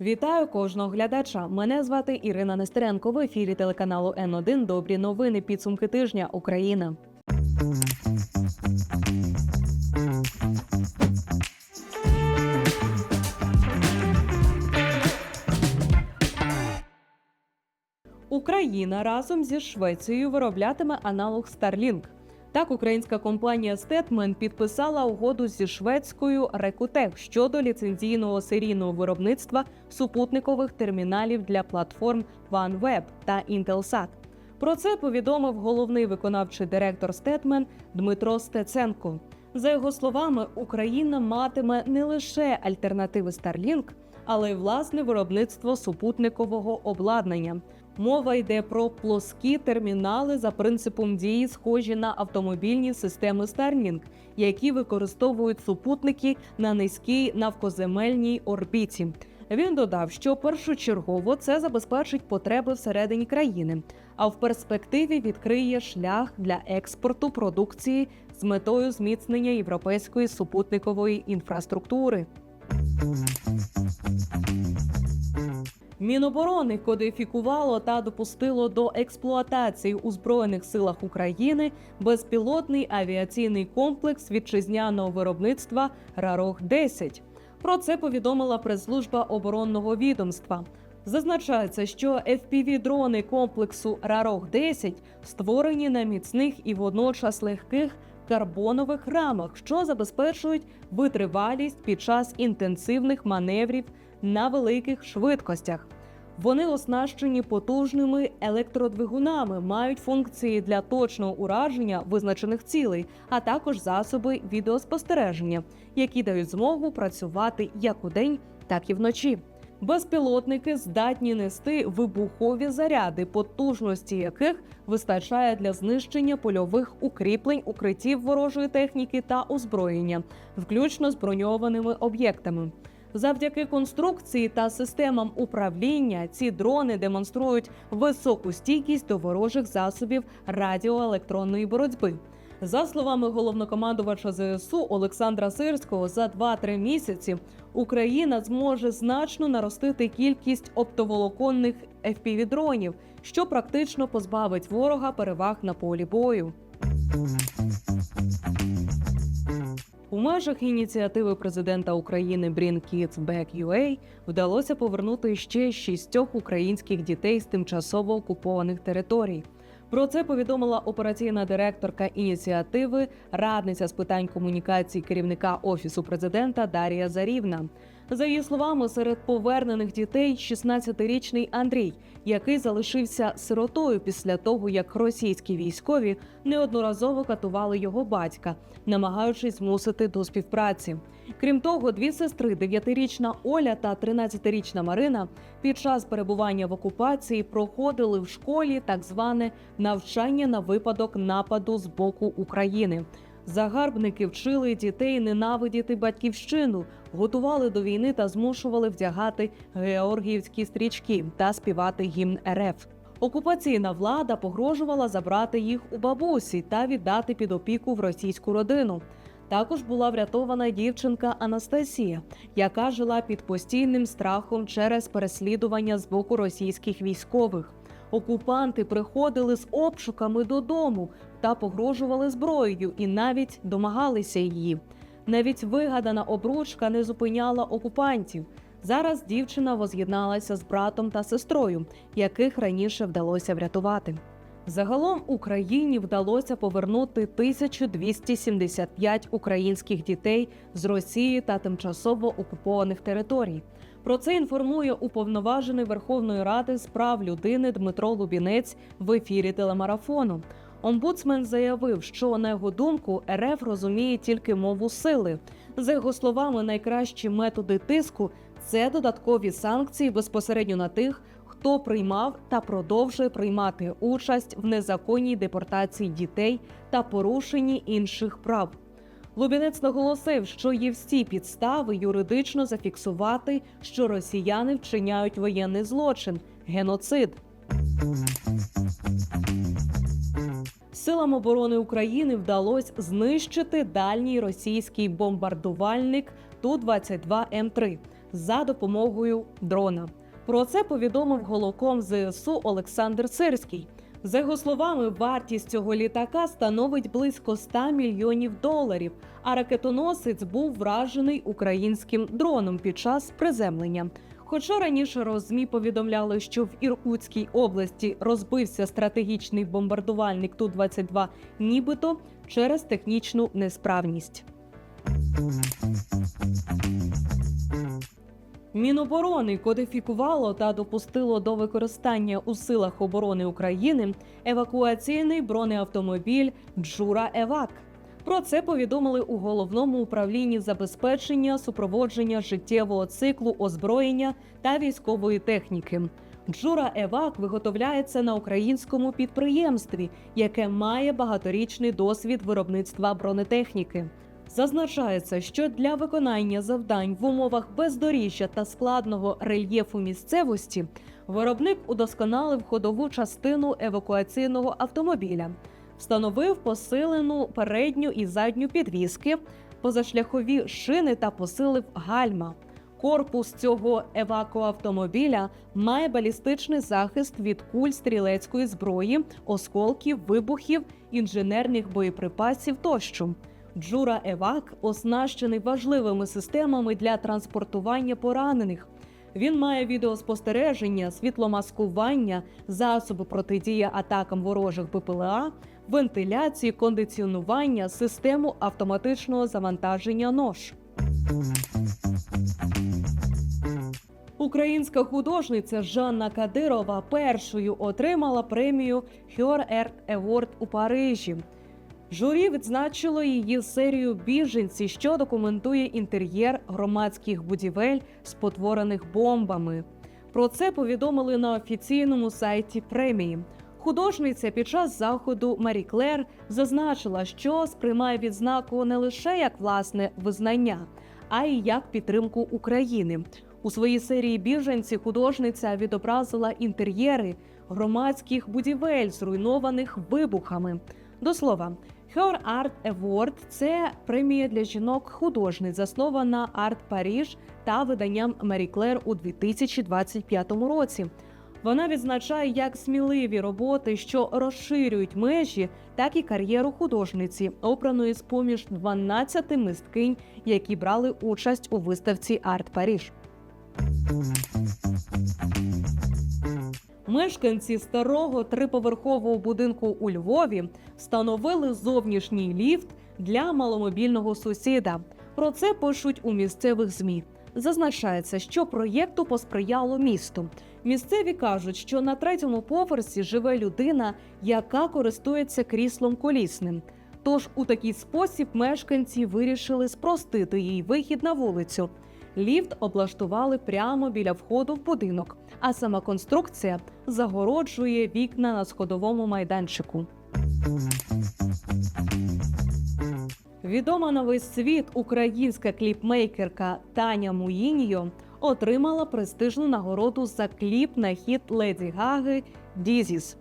Вітаю кожного глядача. Мене звати Ірина Нестеренко. В ефірі телеканалу Н1 Добрі новини. Підсумки тижня Україна. Україна разом зі Швецією вироблятиме аналог Starlink. Так, українська компанія Стетмен підписала угоду зі шведською Recutech щодо ліцензійного серійного виробництва супутникових терміналів для платформ OneWeb та Intelsat. Про це повідомив головний виконавчий директор Стетмен Дмитро Стеценко. За його словами, Україна матиме не лише альтернативи Starlink, але й власне виробництво супутникового обладнання. Мова йде про плоскі термінали за принципом дії, схожі на автомобільні системи Starlink, які використовують супутники на низькій навкоземельній орбіті. Він додав, що першочергово це забезпечить потреби всередині країни, а в перспективі відкриє шлях для експорту продукції з метою зміцнення європейської супутникової інфраструктури. Міноборони кодифікувало та допустило до експлуатації у збройних силах України безпілотний авіаційний комплекс вітчизняного виробництва Рарох 10 Про це повідомила прес-служба оборонного відомства. Зазначається, що fpv дрони комплексу Рарох 10 створені на міцних і водночас легких карбонових рамах, що забезпечують витривалість під час інтенсивних маневрів на великих швидкостях. Вони оснащені потужними електродвигунами, мають функції для точного ураження визначених цілей, а також засоби відеоспостереження, які дають змогу працювати як удень, так і вночі. Безпілотники здатні нести вибухові заряди, потужності яких вистачає для знищення польових укріплень, укриттів ворожої техніки та озброєння, включно з броньованими об'єктами. Завдяки конструкції та системам управління ці дрони демонструють високу стійкість до ворожих засобів радіоелектронної боротьби. За словами головнокомандувача ЗСУ Олександра Сирського, за 2-3 місяці Україна зможе значно наростити кількість оптоволоконних FPV-дронів, що практично позбавить ворога переваг на полі бою. У межах ініціативи президента України Bring Kids Back UA вдалося повернути ще шістьох українських дітей з тимчасово окупованих територій. Про це повідомила операційна директорка ініціативи, радниця з питань комунікації керівника офісу президента Дарія Зарівна. За її словами, серед повернених дітей 16-річний Андрій, який залишився сиротою після того, як російські військові неодноразово катували його батька, намагаючись змусити до співпраці. Крім того, дві сестри, 9-річна Оля та 13-річна Марина, під час перебування в окупації проходили в школі так зване навчання на випадок нападу з боку України. Загарбники вчили дітей ненавидіти батьківщину, готували до війни та змушували вдягати георгіївські стрічки та співати гімн РФ. Окупаційна влада погрожувала забрати їх у бабусі та віддати під опіку в російську родину. Також була врятована дівчинка Анастасія, яка жила під постійним страхом через переслідування з боку російських військових. Окупанти приходили з обшуками додому та погрожували зброєю і навіть домагалися її. Навіть вигадана обручка не зупиняла окупантів. Зараз дівчина воз'єдналася з братом та сестрою, яких раніше вдалося врятувати. Загалом Україні вдалося повернути 1275 українських дітей з Росії та тимчасово окупованих територій. Про це інформує уповноважений Верховної Ради з прав людини Дмитро Лубінець в ефірі телемарафону. Омбудсмен заявив, що на його думку РФ розуміє тільки мову сили. За його словами, найкращі методи тиску це додаткові санкції безпосередньо на тих, хто приймав та продовжує приймати участь в незаконній депортації дітей та порушенні інших прав. Лубінець наголосив, що є всі підстави юридично зафіксувати, що росіяни вчиняють воєнний злочин геноцид. Силам оборони України вдалося знищити дальній російський бомбардувальник Ту-22 М3. за допомогою дрона. Про це повідомив голоком ЗСУ Олександр Сирський. За його словами, вартість цього літака становить близько 100 мільйонів доларів. А ракетоносець був вражений українським дроном під час приземлення. Хоча раніше розмі повідомляли, що в Іркутській області розбився стратегічний бомбардувальник Ту-22, нібито через технічну несправність. Міноборони кодифікувало та допустило до використання у силах оборони України евакуаційний бронеавтомобіль Джура Евак. Про це повідомили у головному управлінні забезпечення супроводження життєвого циклу озброєння та військової техніки. Джура Евак виготовляється на українському підприємстві, яке має багаторічний досвід виробництва бронетехніки. Зазначається, що для виконання завдань в умовах бездоріжжя та складного рельєфу місцевості виробник удосконалив ходову частину евакуаційного автомобіля, встановив посилену передню і задню підвіски, позашляхові шини та посилив гальма. Корпус цього евакуавтомобіля має балістичний захист від куль стрілецької зброї, осколків, вибухів, інженерних боєприпасів тощо. Джура Евак оснащений важливими системами для транспортування поранених. Він має відеоспостереження, світломаскування, засоби протидії атакам ворожих БПЛА, вентиляції, кондиціонування, систему автоматичного завантаження нож. Українська художниця Жанна Кадирова першою отримала премію Her Art Award у Парижі. Журі відзначило її серію біженці, що документує інтер'єр громадських будівель, спотворених бомбами. Про це повідомили на офіційному сайті премії. Художниця під час заходу Марі Клер зазначила, що сприймає відзнаку не лише як власне визнання, а й як підтримку України. У своїй серії біженці художниця відобразила інтер'єри громадських будівель, зруйнованих вибухами. До слова, Her Art Award – це премія для жінок-художниць, заснована Арт Паріж та виданням Марі Клер у 2025 році. Вона відзначає як сміливі роботи, що розширюють межі, так і кар'єру художниці, обраної з поміж 12 мисткинь, які брали участь у виставці Арт Паріж. Мешканці старого триповерхового будинку у Львові встановили зовнішній ліфт для маломобільного сусіда. Про це пишуть у місцевих змі. Зазначається, що проєкту посприяло місту. Місцеві кажуть, що на третьому поверсі живе людина, яка користується кріслом колісним. Тож у такий спосіб мешканці вирішили спростити їй вихід на вулицю. Ліфт облаштували прямо біля входу в будинок, а сама конструкція загороджує вікна на сходовому майданчику. Відома на весь світ українська кліпмейкерка Таня Муїньо отримала престижну нагороду за кліп на хіт Леді Гаги Дізіс.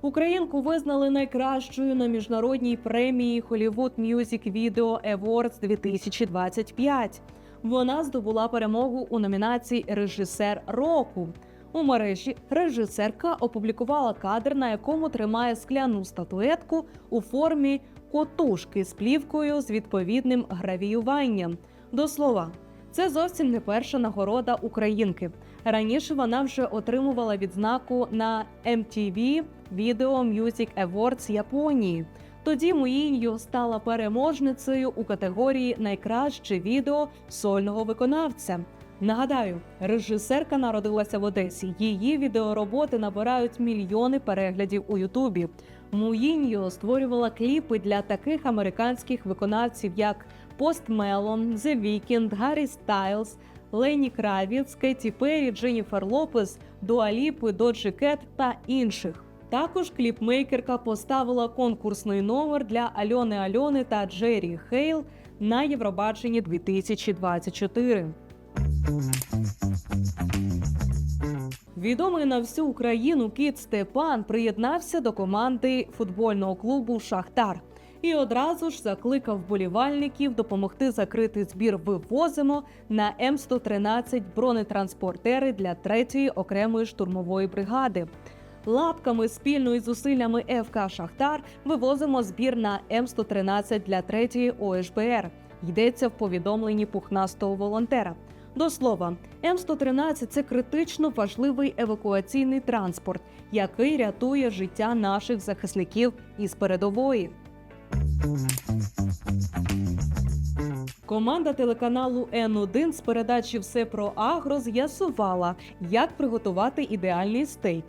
Українку визнали найкращою на міжнародній премії Hollywood Music Video Awards 2025. Вона здобула перемогу у номінації Режисер року. У мережі режисерка опублікувала кадр, на якому тримає скляну статуетку у формі котушки з плівкою з відповідним гравіюванням. До слова, це зовсім не перша нагорода українки. Раніше вона вже отримувала відзнаку на MTV Video Music Awards Японії. Тоді Муїньо стала переможницею у категорії Найкраще відео сольного виконавця. Нагадаю, режисерка народилася в Одесі. Її відеороботи набирають мільйони переглядів у Ютубі. Муїньо створювала кліпи для таких американських виконавців, як Пост Мелон, The Weeknd, Гаррі Стайлз, Лені Кравіц, Кеті Перрі, Дженніфер Лопес, Дуаліпи, Доджі Кет та інших. Також кліпмейкерка поставила конкурсний номер для Альони Альони та Джері Хейл на Євробаченні 2024. Відомий на всю Україну кіт Степан приєднався до команди футбольного клубу Шахтар. і одразу ж закликав вболівальників допомогти закрити збір Вивозимо на М113 бронетранспортери для 3-ї окремої штурмової бригади. Лапками спільно із зусиллями ФК Шахтар вивозимо збір на М113 для 3-ї ОШБР. Йдеться в повідомленні пухнастого волонтера. До слова, М113 – це критично важливий евакуаційний транспорт, який рятує життя наших захисників із передової. Команда телеканалу Н1 з передачі Все про агро з'ясувала, як приготувати ідеальний стейк.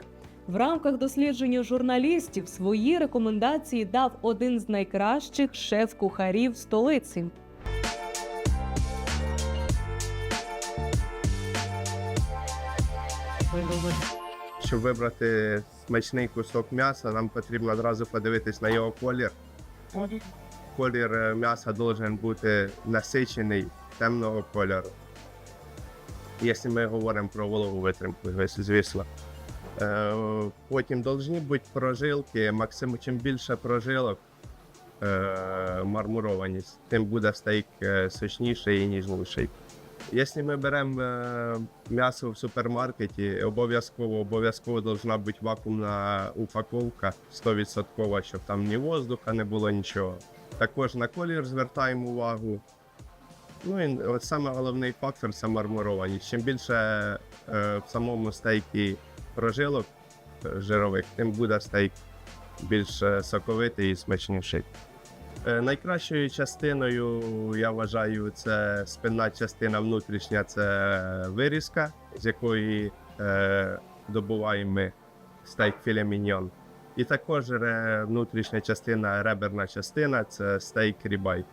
В рамках дослідження журналістів свої рекомендації дав один з найкращих шеф-кухарів столиці. Щоб вибрати смачний кусок м'яса, нам потрібно одразу подивитись на його колір. Колір е, м'яса має бути насичений темного кольору. Якщо ми говоримо про вологу витримку, звісно. Е, Потім повинні бути прожилки. Максимум, чим більше прожилок, е, мармурованість, тим буде стейк сочніший і ніжніший. Якщо ми беремо е, м'ясо в супермаркеті, обов'язково обов'язково повинна бути вакуумна упаковка 100%, щоб там ні воздуха не було нічого. Також на колір звертаємо увагу. Ну і от саме головний фактор це мармурованість. Чим більше е, в самому стейкі прожилок е, жирових, тим буде стейк більш е, соковитий і смачніший. Е, Найкращою частиною, я вважаю, це спинна частина внутрішня, це вирізка, з якої е, добуваємо ми стейк філе міньйон. І також внутрішня частина, реберна частина це стейк рібай.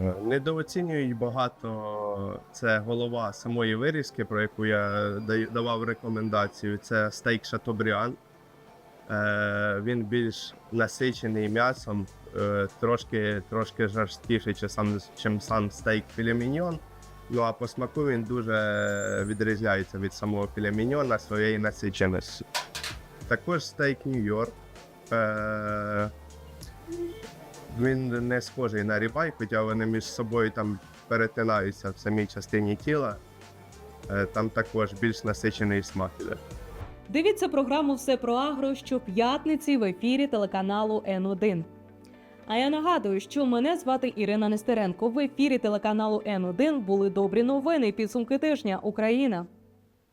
Е, Недооцінюють багато це голова самої вирізки, про яку я давав рекомендацію. Це стейк шатобріан. Е, він більш насичений м'ясом, е, трошки, трошки жорсткіший, чим сам, стейк філеміньйон. Ну а по смаку він дуже відрізняється від самого філеміньйона своєю насиченістю. Також стейк Нью-Йорк. Е, він не схожий на рібай, хоча вони між собою там перетинаються в самій частині тіла. Там також більш насичений смак іде. Дивіться програму Все про агро щоп'ятниці в ефірі телеканалу Н1. А я нагадую, що мене звати Ірина Нестеренко. В ефірі телеканалу Н1 були добрі новини. Підсумки тижня Україна.